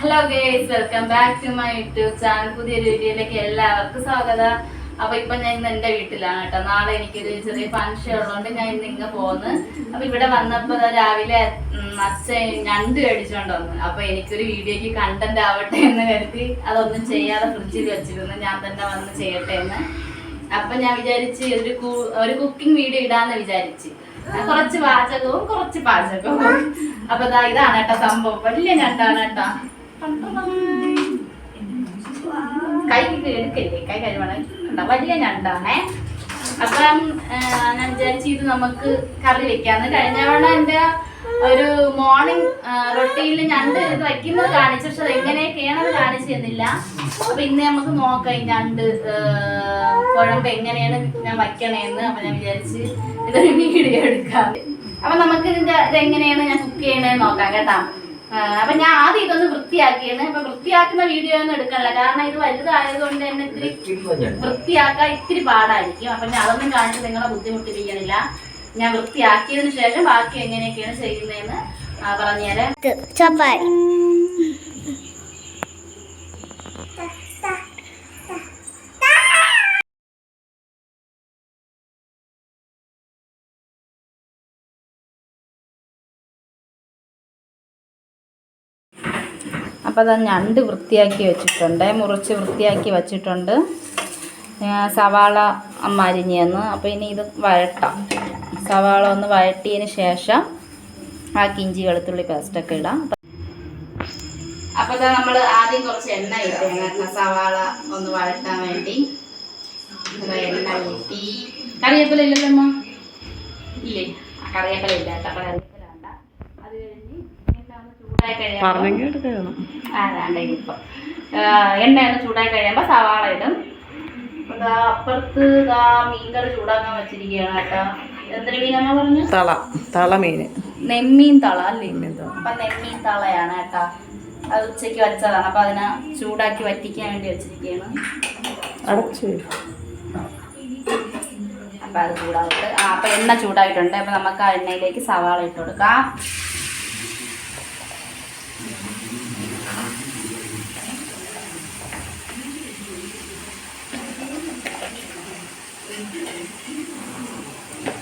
Hello guys welcome back to my YouTube channel പുതിയൊരു വീഡിയോയിലേക്ക് എല്ലാവർക്കും സ്വാഗതം. അപ്പൊ ഇപ്പൊ ഞാൻ ഇന്ന് എന്റെ വീട്ടിലാണ് കേട്ടോ. നാളെ എനിക്കൊരു ചെറിയ ഫംഗ്ഷൻ ഉള്ളതുകൊണ്ട് ഞാൻ ഇന്ന് ഇങ്ങ് പോന്ന്. അപ്പൊ ഇവിടെ വന്നപ്പോ രാവിലെ അച്ഛൻ ഞണ്ട് കഴിച്ചോണ്ട് വന്നു. അപ്പൊ എനിക്കൊരു വീഡിയോക്ക് കണ്ടന്റ് ആവട്ടെ എന്ന് കരുതി അതൊന്നും ചെയ്യാതെ ഫ്രിഡ്ജിൽ വെച്ചിരുന്നു. ഞാൻ തന്നെ വന്ന് ചെയ്യട്ടെ എന്ന്. അപ്പൊ ഞാൻ വിചാരിച്ച് ഒരു ഒരു കുക്കിംഗ് വീഡിയോ ഇടാന്ന് വിചാരിച്ച്. കുറച്ച് പാചകവും കുറച്ച് പാചകവും. അപ്പൊ ഇതാണ് കേട്ടോ സംഭവം. വലിയ ഞണ്ടാണ് കേട്ടോ. കൈ എടുക്കല്ലേ? കൈ കഴിവണം വലിയ ഞണ്ടാണേ. അപ്പം ഞാൻ വിചാരിച്ചു ഇത് നമുക്ക് കറി വെക്കാന്ന്. കഴിഞ്ഞ തവണ എന്റെ ഒരു മോർണിംഗ് റൊട്ടീനിൽ ഞണ്ട് ഇത് വയ്ക്കുന്നത് കാണിച്ചു. പക്ഷെ അത് എങ്ങനെയൊക്കെയാണെന്ന് കാണിച്ചു തന്നില്ല. അപ്പൊ ഇന്ന് നമുക്ക് നോക്കാം ഞണ്ട് കുഴമ്പ് എങ്ങനെയാണ് ഞാൻ വയ്ക്കണേന്ന്. അപ്പൊ ഞാൻ വിചാരിച്ച് ഇതൊരു വീഡിയോ എടുക്കാം. അപ്പൊ നമുക്ക് ഇതിന്റെ ഇതെങ്ങനെയാണ് ഞാൻ കുക്ക് ചെയ്യണേന്ന് നോക്കാം കേട്ടാ. അപ്പൊ ഞാൻ ആദ്യം ഇതൊന്ന് വൃത്തിയാക്കിയാണ് അപ്പൊ വൃത്തിയാക്കുന്ന വീഡിയോ ഒന്നും എടുക്കണില്ല. കാരണം ഇത് വലുതായതുകൊണ്ട് തന്നെ ഇത്തിരി വൃത്തിയാക്കാൻ ഇത്തിരി പാടായിരിക്കും. അപ്പൊ ഞാൻ അതൊന്നും കാണിച്ച് നിങ്ങളെ ബുദ്ധിമുട്ടിപ്പിക്കണില്ല. ഞാൻ വൃത്തിയാക്കിയതിനു ശേഷം ബാക്കി എങ്ങനെയൊക്കെയാണ് ചെയ്യുന്നതെന്ന് പറഞ്ഞുതരാം ചപ്പാത്തി. അപ്പോൾ അത് ഞണ്ട് വൃത്തിയാക്കി വെച്ചിട്ടുണ്ട് മുറിച്ച് വൃത്തിയാക്കി വെച്ചിട്ടുണ്ട്. സവാള മരിഞ്ഞെന്ന് അപ്പോൾ ഇനി ഇത് വഴട്ടാം. സവാള ഒന്ന് വഴട്ടിയതിന് ശേഷം ബാക്കി ഇഞ്ചി വെളുത്തുള്ളി പേസ്റ്റൊക്കെ ഇടാം. അപ്പോൾ നമ്മൾ ആദ്യം കുറച്ച് എണ്ണ ഇട്ടേങ്ങ സവാള ഒന്ന് വഴട്ടാൻ വേണ്ടി. എണ്ണ കൂട്ടി. കറിവേപ്പില ഇല്ലല്ലോ അമ്മ? ഇല്ലേ. ആ, കറിവേപ്പില ഇല്ല കേട്ടോ. വേണ്ട. അത് കഴിഞ്ഞ് എണ്ണ ഒന്ന് ചൂടായി കഴിയുമ്പോൾ പറഞ്ഞെങ്കിൽ എടുക്കണം അതാണ്ട് ഇപ്പൊ എണ്ണ ഒന്ന് ചൂടായി കഴിയുമ്പോ സവാള ഇടും. ഇതാ അപ്പുറത്ത് ഇതാ മീൻകറി ചൂടാക്കാൻ വെച്ചിരിക്കുകയാണ് കേട്ടോ. എന്തൊരു മീനാ പറഞ്ഞു? തള തള മീൻ നെമ്മീൻ തള അല്ലേ. അപ്പൊ നെമ്മീൻ തളയാണ് കേട്ടോ. അത് ഉച്ചയ്ക്ക് വെച്ചതാണ്. അപ്പൊ അതിനെ ചൂടാക്കി വറ്റിക്കാൻ വേണ്ടി വെച്ചിരിക്കുകയാണ്. അടച്ചു അപ്പൊ അത് ചൂടായിട്ട് ആ അപ്പൊ എണ്ണ ചൂടായിട്ടുണ്ട്. അപ്പൊ നമുക്ക് ആ എണ്ണയിലേക്ക് സവാള ഇട്ട് കൊടുക്കാം.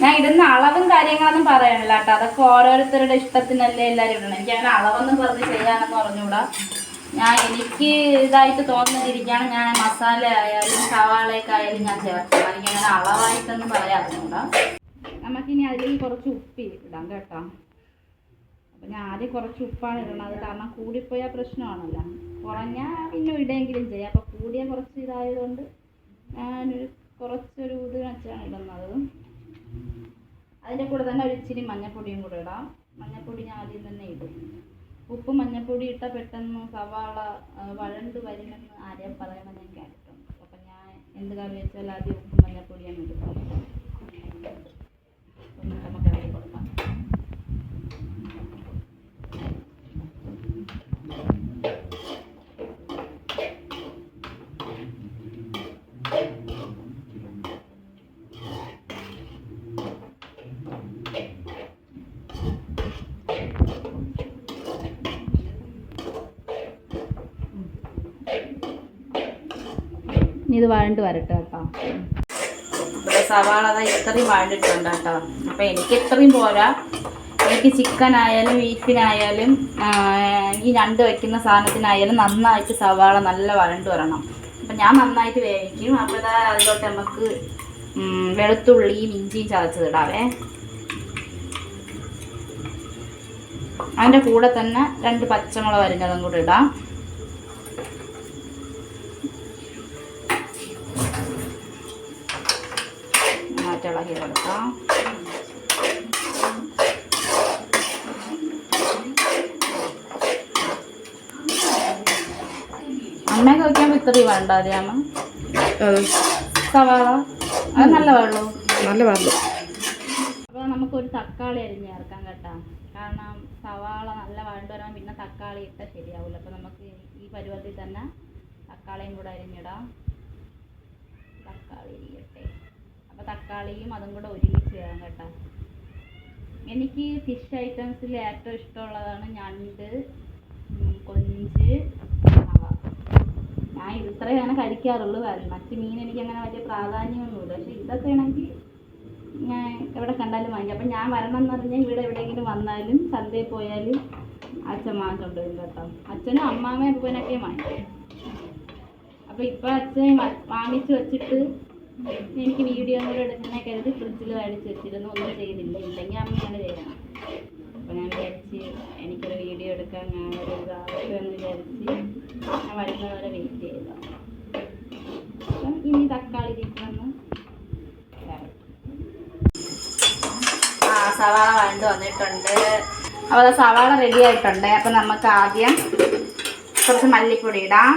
ഞാൻ ഇടുന്ന അളവും കാര്യങ്ങളൊന്നും പറയണില്ല കേട്ടോ. അതൊക്കെ ഓരോരുത്തരുടെ ഇഷ്ടത്തിനല്ലേ എല്ലാവരും ഇടണം. എനിക്ക് അങ്ങനെ അളവൊന്നും പറഞ്ഞ് ചെയ്യാനെന്ന് പറഞ്ഞുകൂടാ ഞാൻ എനിക്ക് ഇതായിട്ട് തോന്നുന്നതിരിക്കാണ് ഞാൻ മസാല ആയാലും സവാളയൊക്കെ ആയാലും ഞാൻ ചേർക്കാം എനിക്ക് അങ്ങനെ അളവായിട്ടൊന്നും അറിഞ്ഞൂടാ. നമുക്കിനി അതിലേക്ക് കുറച്ച് ഉപ്പി ഇടാം കേട്ടോ. അപ്പം ഞാൻ ആദ്യം കുറച്ച് ഉപ്പാണ് ഇടണത്. കാരണം കൂടിപ്പോയാൽ പ്രശ്നമാണല്ലോ. കുറഞ്ഞാൽ പിന്നെ ഇടുകയെങ്കിലും ചെയ്യാം. അപ്പോൾ കൂടിയ കുറച്ച് ഇതായതുകൊണ്ട് ഞാനൊരു കുറച്ചൊരു ഇത് വെച്ചാണ് ഇടുന്നത്. അതിന്റെ കൂടെ തന്നെ ഒരു ഇച്ചിരി മഞ്ഞപ്പൊടിയും കൂടെ ഇടാം. മഞ്ഞപ്പൊടി ഞാൻ ആദ്യം തന്നെ ഇടും. ഉപ്പ് മഞ്ഞൾപ്പൊടി ഇട്ട പെട്ടെന്ന് സവാള വഴണ്ട് വരുമെന്ന് ആരെയും പറയണമെന്ന് ഞാൻ കേട്ടിട്ടുണ്ട്. അപ്പം ഞാൻ എന്ത് കറി വെച്ചാൽ ആദ്യം ഉപ്പ് മഞ്ഞൾപ്പൊടിയാണ് ഇടും നമുക്ക് ഇളക്കി കൊടുക്കാം ഇത് വഴണ്ട് വരട്ടെ കേട്ടോ. ഇവിടെ സവാള അതാ ഇത്രയും വഴണ്ടിട്ടുണ്ട് കേട്ടോ. അപ്പൊ എനിക്ക് ഇത്രയും പോരാ. എനിക്ക് ചിക്കൻ ആയാലും ബീഫിനായാലും ഈ രണ്ട് വയ്ക്കുന്ന സാധനത്തിനായാലും നന്നായിട്ട് സവാള നല്ല വഴണ്ട് വരണം. അപ്പം ഞാൻ നന്നായിട്ട് വേവിക്കും. അപ്പോൾ ഇതാ അതിലോട്ട് നമുക്ക് വെളുത്തുള്ളിയും ഇഞ്ചിയും ചതച്ചതിടാവേ. അതിന്റെ കൂടെ തന്നെ രണ്ട് പച്ചമുളക് അരിഞ്ഞതും കൂടെ ഇടാം നന്നായിട്ട് ഇളകി കൊടുക്കാം അമ്മയൊക്കെ ഇത്രയും വേണ്ട അതെയാമ അത്. സവാള. അത് നല്ല വെള്ളവും. നല്ല വെള്ളം. അപ്പോൾ നമുക്കൊരു തക്കാളി അരിഞ്ഞ് ചേർക്കാം കേട്ടോ. കാരണം സവാള നല്ല വഴണ്ട് വരാൻ പിന്നെ തക്കാളി ഇട്ടാൽ ശരിയാവില്ല അപ്പോൾ നമുക്ക് ഈ പരുവത്തിൽ തന്നെ തക്കാളിയും കൂടെ അരിഞ്ഞിടാം. തക്കാളി അരിയട്ടെ. അപ്പോൾ തക്കാളിയും അതും കൂടെ ഒരുമിച്ച് ചേരാം കേട്ടോ. എനിക്ക് ഫിഷ് ഐറ്റംസിൽ ഏറ്റവും ഇഷ്ടമുള്ളതാണ് ഞണ്ട്. ഇത്രയും അങ്ങനെ കഴിക്കാറുള്ളൂ മറ്റ് മീൻ എനിക്ക് അങ്ങനെ വലിയ പ്രാധാന്യമൊന്നുമില്ല. പക്ഷെ ഇതൊക്കെ ആണെങ്കിൽ ഞാൻ എവിടെ കണ്ടാലും വാങ്ങിക്കും. അപ്പം ഞാൻ വരണം എന്ന് പറഞ്ഞാൽ ഇവിടെ എവിടെയെങ്കിലും വന്നാലും ചന്തയിൽ പോയാലും അച്ഛൻ വാങ്ങിക്കൊണ്ട് വരും കേട്ടോ. അച്ഛനും അമ്മാമ്മയും അപ്പനൊക്കെ വാങ്ങിക്കും. അപ്പോൾ ഇപ്പം അച്ഛൻ വാങ്ങിച്ചു വെച്ചിട്ട് എനിക്ക് വീഡിയോ കൂടെ എടുക്കുന്ന കരുതി ഫ്രിഡ്ജിൽ മേടിച്ച് വെച്ചിരുന്നു. ഒന്നും ചെയ്തില്ല. ഇല്ലെങ്കിൽ അമ്മയാണ് ചെയ്യണം അപ്പോൾ ഞാൻ വിചാരിച്ച് എനിക്കൊരു വീഡിയോ എടുക്കാൻ ഞാൻ ഒരു എന്ന് വിചാരിച്ച് ഞാൻ വരുന്നവരെ വെയിറ്റ് ചെയ്തു അപ്പം ഇനി തക്കാളി തീർന്ന് ആ സവാള വഴണ്ട് വന്നിട്ടുണ്ട്. അപ്പോൾ സവാള റെഡി ആയിട്ടുണ്ട്. അപ്പം നമുക്ക് ആദ്യം കുറച്ച് മല്ലിപ്പൊടി ഇടാം.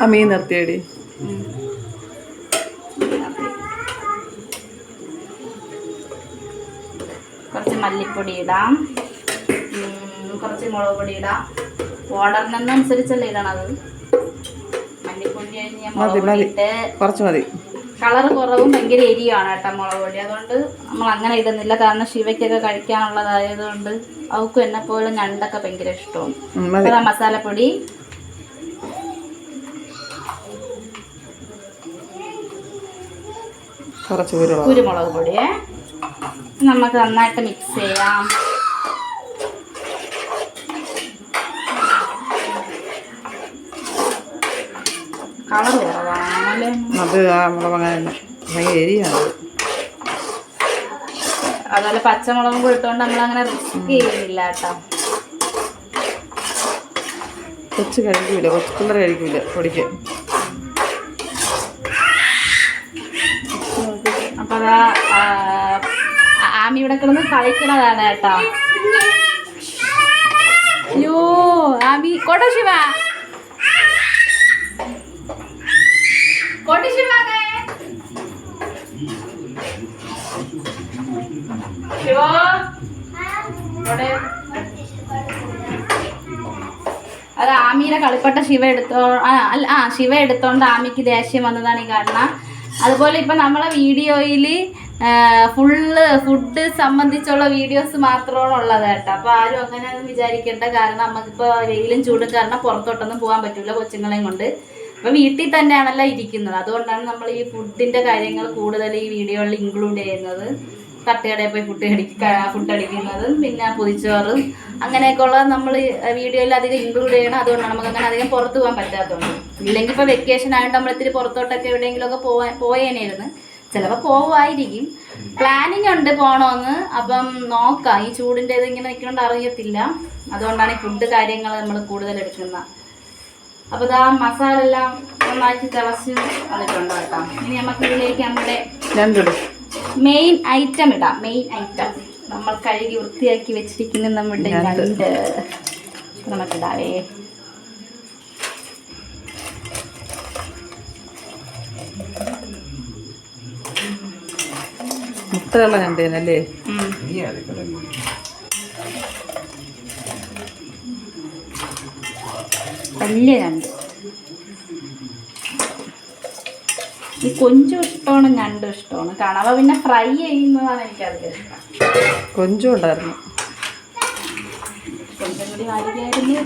ആ മീൻ നിർത്തിയടി. കുറച്ച് മല്ലിപ്പൊടി ഇടാം. കുറച്ച് മുളക് പൊടി ഇടാം. ഓർഡറിനനുസരിച്ചല്ലേ ഇടണത്? മല്ലിപ്പൊടി കഴിഞ്ഞ് കുറച്ച് മതി. കളർ കുറവും ഭയങ്കര എരിയാണ് കേട്ടോ മുളക് പൊടി. അതുകൊണ്ട് നമ്മൾ അങ്ങനെ ഇടുന്നില്ല. കാരണം ശിവയ്ക്കൊക്കെ കഴിക്കാനുള്ളതായതുകൊണ്ട് അവൾക്കും എന്നെ പോലെ ഞണ്ടൊക്കെ ഭയങ്കര ഇഷ്ടമാണ്. അതാ മസാലപ്പൊടി. കുരുമുളക്. പൊടിയെ നമുക്ക് നന്നായിട്ട് മിക്സ് ചെയ്യാം. കളർ കുറവാണല്ലേ അത് മുളകങ്ങനെ എരിയാണ്. അതുപോലെ പച്ചമുളകും കൊടുത്തോണ്ട് നമ്മളങ്ങനെ നമ്മൾ അങ്ങനെ റിസ്ക് ചെയ്യുന്നില്ല കേട്ടോ. കൊച്ച് കഴിക്കൂല കൊച്ചു പിള്ളേർ കഴിക്കൂല പൊടിക്ക്. അപ്പൊ അതാ ആമി ഇവിടെ കിടന്ന് കളിക്കണതാണ് കേട്ടോ. അയ്യോ ആമി കൊടോ ശിവ. കോട്ട ശിവ? അത് ആമിയുടെ കളിപ്പട്ട ശിവ എടുത്തോ ആ ശിവ എടുത്തോണ്ട് ആമിക്ക് ദേഷ്യം വന്നതാണ് ഈ കാണുന്ന അതുപോലെ ഇപ്പം നമ്മളെ വീഡിയോയിൽ ഫുള്ള് ഫുഡ് സംബന്ധിച്ചുള്ള വീഡിയോസ് മാത്രമാണ് ഉള്ളത് കേട്ടോ. അപ്പോൾ ആരും അങ്ങനെ ഒന്നും വിചാരിക്കേണ്ട കാരണം നമുക്കിപ്പോൾ വെയിലും ചൂടും കാരണം പുറത്തോട്ടൊന്നും പോകാൻ പറ്റില്ല കൊച്ചുങ്ങളെയും കൊണ്ട്. അപ്പോൾ വീട്ടിൽ തന്നെയാണല്ലോ ഇരിക്കുന്നത്. അതുകൊണ്ടാണ് നമ്മൾ ഈ ഫുഡിന്റെ കാര്യങ്ങൾ കൂടുതൽ ഈ വീഡിയോയിൽ ഇൻക്ലൂഡ് ചെയ്യുന്നത്. തട്ടുകടയിൽ പോയി ഫുഡ് അടിക്ക ഫുഡ് അടിക്കുന്നതും പിന്നെ പൊതിച്ചോറും അങ്ങനെയൊക്കെ ഉള്ളത് നമ്മൾ വീഡിയോയിൽ അധികം ഇൻക്ലൂഡ് ചെയ്യണം. അതുകൊണ്ടാണ് നമുക്ക് അങ്ങനെ അധികം പുറത്ത് പോകാൻ പറ്റാത്തതുകൊണ്ട്. ഇല്ലെങ്കിൽ ഇപ്പോൾ വെക്കേഷൻ ആയതുകൊണ്ട് നമ്മൾ ഇത്തിരി പുറത്തോട്ടൊക്കെ എവിടെയെങ്കിലുമൊക്കെ പോവാൻ പോയേനായിരുന്നു. ചിലപ്പോൾ പോവുമായിരിക്കും. പ്ലാനിങ് ഉണ്ട് പോകണമെന്ന് അപ്പം നോക്കാം. ഈ ചൂടിന്റെ ഇത് ഇങ്ങനെ നിൽക്കണോണ്ട് അറിയത്തില്ല. അതുകൊണ്ടാണ് ഈ ഫുഡ് കാര്യങ്ങൾ നമ്മൾ കൂടുതൽ എടുക്കുന്നത് അപ്പോൾ ഇതാ മസാല എല്ലാം നന്നാക്കി തിളച്ച് വന്നിട്ടുണ്ട് കേട്ടോ. ഇനി നമുക്ക് ഇതിലേക്ക് നമ്മുടെ മെയിൻ ഐറ്റം ഇടാം. മെയിൻ ഐറ്റം നമ്മൾ കഴുകി വൃത്തിയാക്കി വെച്ചിരിക്കുന്ന നമ്മുടെ രണ്ട്. നമുക്കിടാവേ മുട്ടയുള്ള ഞണ്ടേനല്ലേ വലിയ ഞണ്ട് ഈ കൊഞ്ചും ഇഷ്ടമാണ് ഞണ്ടും ഇഷ്ടമാണ്. കണവ പിന്നെ ഫ്രൈ ചെയ്യുന്നതാണ് എനിക്കധികം ഇഷ്ടം. കൊഞ്ചും ഉണ്ടായിരുന്നു. കൊഞ്ചും കൂടി വാരിക്കായിരുന്നു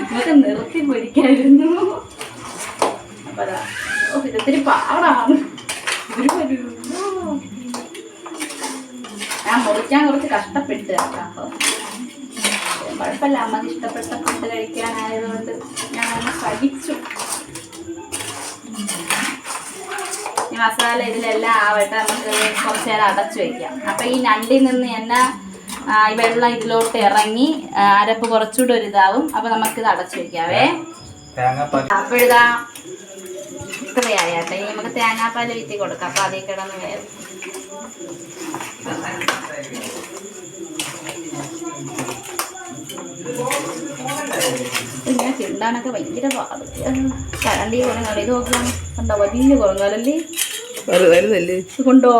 നമുക്ക് നിർത്തി പൊരിക്കായിരുന്നു. അപ്പൊ അതാ ഓ ഇതൊത്തിരി പാടാണ് ഒരു ഞാൻ മുറിക്കാൻ കുറച്ച് കഷ്ടപ്പെട്ട് കേട്ടോ. കുഴപ്പമില്ല. അമ്മയ്ക്ക് ഇഷ്ടപ്പെട്ട ഫുഡ് കഴിക്കാനായതുകൊണ്ട് ഞാൻ ഒന്ന് സഹിച്ചു ഈ മസാല ഇതിലെല്ലാം ആവട്ടെ. നമുക്ക് കുറച്ച് നേരം അടച്ചു വയ്ക്കാം അപ്പൊ ഈ ഞണ്ടിൽ നിന്ന് തന്നെ ഈ വെള്ളം ഇതിലോട്ട് ഇറങ്ങി അരപ്പ് കുറച്ചുകൂടെ ഒരു ഇതാവും. അപ്പൊ നമുക്കിത് അടച്ചു വയ്ക്കാവേ അപ്പോഴിതാ ഇത്രയായി കേട്ടോ. ഇനി നമുക്ക് തേങ്ങാപ്പാൽ വിറ്റി കൊടുക്കാം. അപ്പൊ അതേ കിടന്ന് വേവും. ഇങ്ങനെ ചിണ്ടാനൊക്കെ ഭയങ്കര പാട്. കരണ്ടി കുറങ്ങാല ഇത് നോക്കാം കണ്ടോ വലിയ കൊണ്ടോ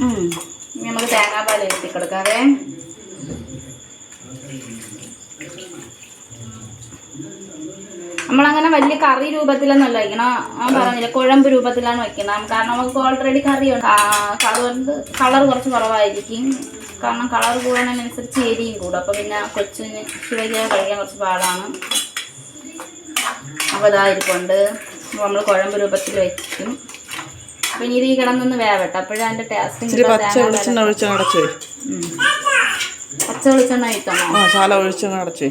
ഉം. ഇനി നമുക്ക് തേങ്ങാപ്പാൽ എഴുതി കൊടുക്കാവേ നമ്മളങ്ങനെ വലിയ കറി രൂപത്തിലൊന്നല്ല വയ്ക്കണം. ഞാൻ പറഞ്ഞില്ല കുഴമ്പ് രൂപത്തിലാണ് വെക്കണം കാരണം നമുക്ക് ഓൾറെഡി കറി ഉണ്ട്. അതുകൊണ്ട് കളർ കുറച്ച് കുറവായിരിക്കും. കാരണം കളർ കൂടുന്നതിനനുസരിച്ച് എരിയും കൂടും. അപ്പോൾ പിന്നെ കൊച്ചിന് ശിവയ്ക്ക് കഴിക്കാൻ കുറച്ച് പാടാണ്. അപ്പോൾ ഇതായിരിക്കൊണ്ട് നമ്മൾ കുഴമ്പ് രൂപത്തിൽ വെക്കും. അപ്പം ഇനി ഇത് ഈ കിടന്നൊന്ന് വേവട്ടെ. അപ്പോഴും അതിന്റെ ഇച്ചിരി പച്ച ടേസ്റ്റ് വെളിച്ചെണ്ണ ഒഴിച്ച് അടച്ചു പോയി പച്ച വെളിച്ചെണ്ണ ശാല പോയി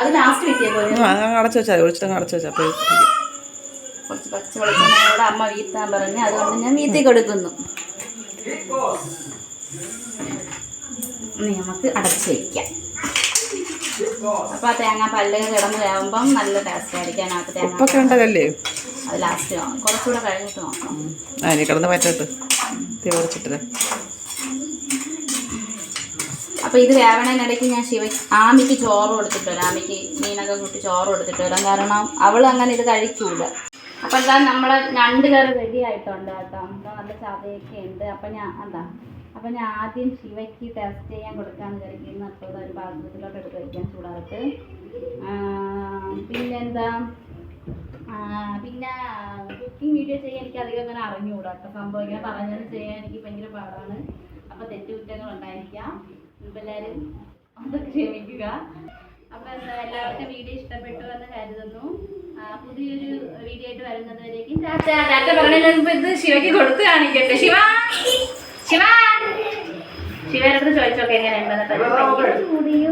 അത് ലാസ്റ്റ് വെക്കിയ പോലെ അടച്ചു വെച്ചാൽ ഒഴിച്ചിട്ട് അടച്ചു വെച്ചാൽ കുറച്ച് പച്ച വെളിച്ചെണ്ണയോടെ അമ്മ വീത്താൻ പറഞ്ഞ് അതുകൊണ്ട് ഞാൻ വീത്തി കൊടുക്കുന്നു. നമുക്ക് അടച്ചു വയ്ക്കാം അപ്പോൾ തേങ്ങ പല്ല് കിടന്ന് വേകുമ്പം നല്ല ടേസ്റ്റ് ആയിരിക്കും അതിനകത്ത് തേങ്ങ അത് ലാസ്റ്റ് കുറച്ചുകൂടെ കഴിഞ്ഞിട്ട് നോക്കാം. കിടന്ന് പറ്റട്ട് തീ കുറച്ചിട്ടില്ല അപ്പോൾ ഇത് വേവണതിനിടയ്ക്ക് ഞാൻ ശിവ ആമിക്ക് ചോറ് കൊടുത്തിട്ട് വരാം. ആമിക്ക് മീനൊക്കെ കൂട്ടി ചോറ് കൊടുത്തിട്ട് വരാം. കാരണം അവൾ അങ്ങനെ ഇത് കഴിക്കൂല. അപ്പോൾ എന്താ നമ്മളെ രണ്ട് കറി റെഡി ആയിട്ടുണ്ട് കേട്ടോ. എന്താ നല്ല ചതയൊക്കെ ഉണ്ട്. അപ്പം ഞാൻ എന്താ അപ്പം ഞാൻ ആദ്യം ശിവയ്ക്ക് ടെസ്റ്റ് ചെയ്യാൻ കൊടുക്കാമെന്ന് കഴിക്കുന്ന അപ്പോൾ ഒരു പാത്രത്തിലോട്ട് എടുത്ത് വയ്ക്കാൻ ചൂടായിട്ട് പിന്നെന്താ? പിന്നെ കുക്കിംഗ് വീഡിയോ ചെയ്യാൻ എനിക്ക് അധികം അങ്ങനെ അറിഞ്ഞുകൂടാ സംഭവം ഇങ്ങനെ പറഞ്ഞത് ചെയ്യാൻ എനിക്ക് ഭയങ്കര പാടാണ്. അപ്പോൾ തെറ്റുകുറ്റങ്ങൾ ഉണ്ടായിരിക്കാം എല്ലാവരും ഒന്ന് ക്ഷമിക്കുക. അപ്പൊ എന്താ എല്ലാവർക്കും വീഡിയോ ഇഷ്ടപ്പെട്ടു എന്ന് കരുതുന്നു. പുതിയൊരു വീഡിയോ ആയിട്ട് വരുന്നത് വരേക്കും ടാറ്റ ടാറ്റ പറഞ്ഞതിന് മുമ്പ് ഇത് ശിവയ്ക്ക് കൊടുത്തു കാണിക്കട്ടെ. ശിവ! ശിവ! ശിവയുടെ അടുത്ത് ചോദിച്ചോക്കെ എങ്ങനെയുണ്ടെന്ന് ഭയങ്കര ചൂടിയോ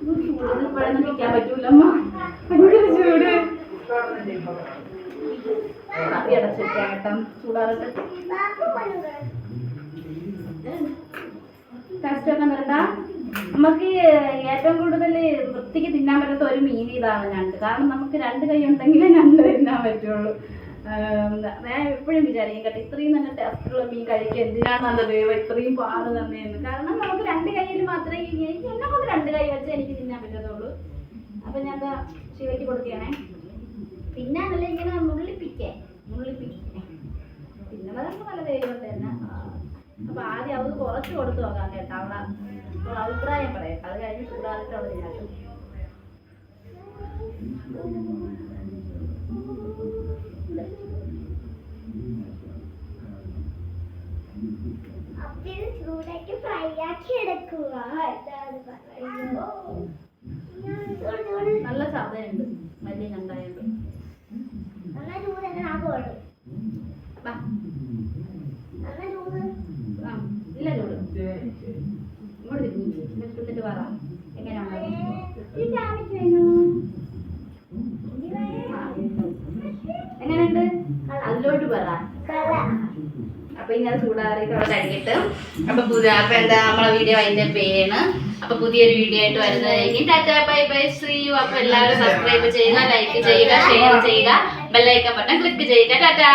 ചൂട് ഇപ്പോഴൊന്നും നിൽക്കാൻ പറ്റൂലമ്മ ഭയങ്കര ചൂട് കറി അടച്ചിരിക്കാം കേട്ടോ ചൂടാറട്ടെ. ടേസ്റ്റ് നമുക്ക് ഏറ്റവും കൂടുതൽ വൃത്തിക്ക് തിന്നാൻ പറ്റാത്ത ഒരു മീൻ ഇതാണ് ഞണ്ട്. കാരണം നമുക്ക് രണ്ട് കൈ ഉണ്ടെങ്കിലേ ഞണ്ട് തിന്നാൻ പറ്റുള്ളൂ. ഞാൻ എപ്പോഴും വിചാരിക്കും കേട്ടോ ഇത്രയും നല്ല ടേസ്റ്റുള്ള മീൻ കഴിക്കുക എന്തിനാണ് നല്ലത് ഇത്രയും പാട് തന്നെയെന്ന്. കാരണം നമുക്ക് രണ്ട് കൈയിൽ മാത്രമേ എനിക്ക് എന്നെ കൊണ്ട് രണ്ട് കൈ വെച്ച് എനിക്ക് തിന്നാൻ പറ്റത്തുള്ളൂ. അപ്പം ഞാൻ ശിവയ്ക്ക് കൊടുക്കുകയാണേ. പിന്നെ അതല്ല ഇങ്ങനെ മുള്ളിപ്പിക്കേ നുള്ളിപ്പിക്കേ പിന്നെ അതൊക്കെ നല്ല ദൈവം തന്നെ അപ്പൊ ആദ്യം അവൾക്ക് കുറച്ച് കൊടുത്തു നോക്കാം കേട്ടോ അവളെ. അവളെ അഭിപ്രായം പറയാം. അത് കഴിഞ്ഞ് കൂടാതെ അവൾ ഫ്രൈ ആക്കി എടുക്കുക. എന്താണ് പറയുന്നത്? ചൂട് ചൂട് നല്ല ചതയുണ്ട് വലിയ കണ്ടായുണ്ട് നല്ല ചൂട് എങ്ങനെ ആകുള്ളൂ വാ. നല്ല ചൂട് ആ, ഇല്ല ചൂട് ഇങ്ങോട്ട് തിരിഞ്ഞു എന്നിട്ട് പറ. എങ്ങനെയാണ്? എങ്ങനെയുണ്ട്? അതിലോട്ട് പറ. അപ്പൊ ഇനി അത് ചൂടാറിയിട്ട് അവിടെ കഴിഞ്ഞിട്ട് അപ്പൊ പുതിയ അപ്പൊ എന്താ നമ്മളെ വീഡിയോ അതിന്റെ പേരാണ്. അപ്പൊ പുതിയൊരു വീഡിയോ ആയിട്ട് വരുന്നതായിരിക്കും. ടാറ്റ ബൈ ബൈ ശ്രീ അപ്പൊ എല്ലാവരും സബ്സ്ക്രൈബ് ചെയ്യുക ലൈക്ക് ചെയ്യുക ഷെയർ ചെയ്യുക ബെല്ലൈക്കൻ ബട്ടൺ ക്ലിക്ക് ചെയ്യുക. ടാറ്റാ!